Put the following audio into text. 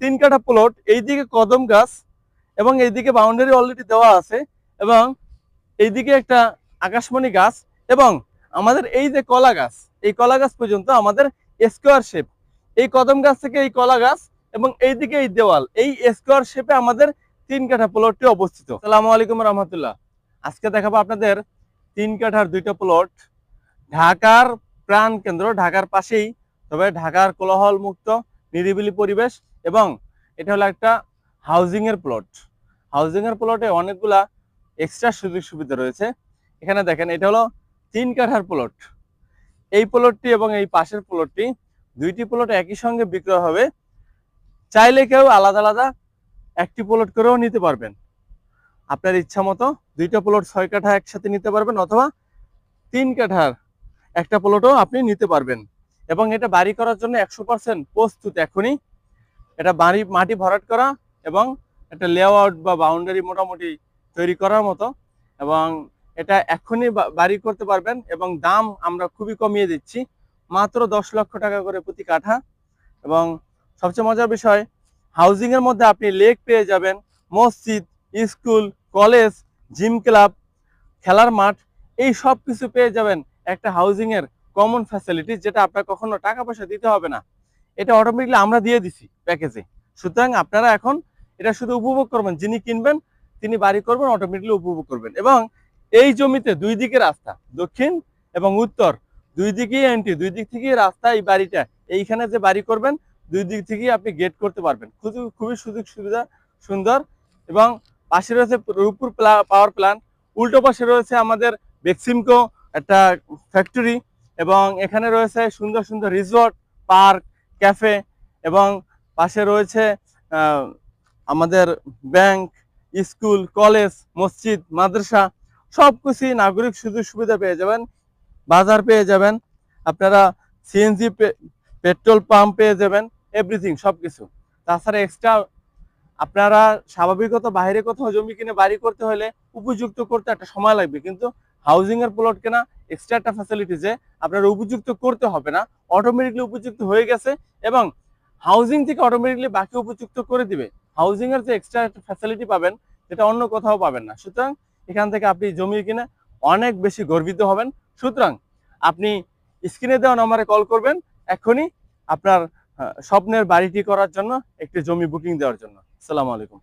তিন কাঠা প্লট এইদিকে কদম গাছ এবং এইদিকে বাউন্ডারি অলরেডি দেওয়া আছে এবং এইদিকে একটা আকাশমণি গাছ এবং আমাদের এই যে কলা গাছ, এই কলা গাছ পর্যন্ত আমাদের স্কোয়ার শেপ এই কদম গাছ থেকে এই কলা গাছ এবং এইদিকে এই দেওয়াল, এই স্কোয়ার শেপে আমাদের তিন কাঠা প্লটটি অবস্থিত। সালামু আলাইকুম রহমতুল্লাহ। আজকে দেখাবো আপনাদের তিন কাঠার দুইটা প্লট ঢাকার প্রাণ কেন্দ্র, ঢাকার পাশেই, তবে ঢাকার কোলাহল মুক্ত নিরিবিলি পরিবেশ। এবং এটা হলো একটা হাউজিং এর প্লট হাউজিং এর প্লটে অনেকগুলা এক্সট্রা সুযোগ সুবিধা রয়েছে। এখানে দেখেন, এটা হলো তিন কাঠার প্লট এই প্লটটি এবং এই পাশের প্লটটি দুইটি প্লট একই সঙ্গে বিক্রয় হবে। চাইলে কেউ আলাদা আলাদা একটি প্লট করেও নিতে পারবেন। আপনার ইচ্ছা মতো দুইটা প্লট ছয় কাঠা একসাথে নিতে পারবেন অথবা তিন কাঠার একটা প্লটও আপনি নিতে পারবেন। এবং এটা বাড়ি করার জন্য একশো পার্সেন্ট প্রস্তুত এখনই। এটা বাড়ি, মাটি ভরাট করা এবং একটা লেআউট বা বাউন্ডারি মোটামুটি তৈরি করার মতো এবং এটা এখনই বাড়ি করতে পারবেন এবং দাম আমরা খুবই কমিয়ে দিচ্ছি। মাত্র দশ লক্ষ টাকা করে প্রতি কাঠা এবং সবচেয়ে মজার বিষয় হাউজিংয়ের মধ্যে আপনি লেক পেয়ে যাবেন, মসজিদ, স্কুল, কলেজ জিম ক্লাব খেলার মাঠ, এই সব কিছু পেয়ে যাবেন একটা হাউজিং এর কমন ফ্যাসিলিটি যেটা আপনার কখনো টাকা পয়সা দিতে হবে না। এটা অটোমেটিকলি আমরা দিয়ে দিছি প্যাকেজে সুতরাং আপনারা এখন এটা শুধু উপভোগ করবেন, যিনি কিনবেন তিনি বাড়ি করবেন অটোমেটিকলি উপভোগ করবেন। এবং এই জমিতে দুই দিকে রাস্তা, দক্ষিণ এবং উত্তর। দুই দিকেই এন্ট্রি দুই দিক থেকেই রাস্তা এই বাড়িটা। এইখানে যে বাড়ি করবেন, দুই দিক থেকেই আপনি গেট করতে পারবেন। খুবই খুবই সুযোগ সুবিধা, সুন্দর। এবং পাশে রয়েছে রূপপুর পাওয়ার প্ল্যান্ট উল্টো পাশে রয়েছে আমাদের বেক্সিমকো একটা ফ্যাক্টরি এবং এখানে রয়েছে সুন্দর সুন্দর রিসোর্ট পার্ক ক্যাফে এবং পাশে রয়েছে আমাদের ব্যাংক, স্কুল, কলেজ, মসজিদ, মাদ্রাসা সব কিছুই নাগরিক সুযোগ সুবিধা পেয়ে যাবেন, বাজার পেয়ে যাবেন, আপনারা সিএনজি পেট্রোল পাম্প পেয়ে যাবেন এভরিথিং সব কিছু তাছাড়া এক্সট্রা আপনারা স্বাভাবিকত বাইরে কোথাও জমি কিনে বাড়ি করতে হলে উপযুক্ত করতে একটা সময় লাগবে, কিন্তু হাউজিং এর প্লট কেনা এক্সট্রা একটা ফ্যাসিলিটি যে আপনারা উপযুক্ত করতে হবে না অটোমেটিকলি উপযুক্ত হয়ে গেছে এবং হাউজিং থেকে অটোমেটিকলি বাকি উপযুক্ত করে দিবে। হাউজিং এর যে এক্সট্রা একটা ফ্যাসিলিটি পাবেন যেটা অন্য কোথাও পাবেন না। সুতরাং এখান থেকে আপনি জমি কিনে অনেক বেশি গর্বিত হবেন। সুতরাং আপনি স্ক্রিনে দেওয়া নম্বরে কল করবেন এখনই আপনার স্বপ্নের বাড়িটি করার জন্য একটি জমি বুকিং দেওয়ার জন্য। আসসালামু আলাইকুম।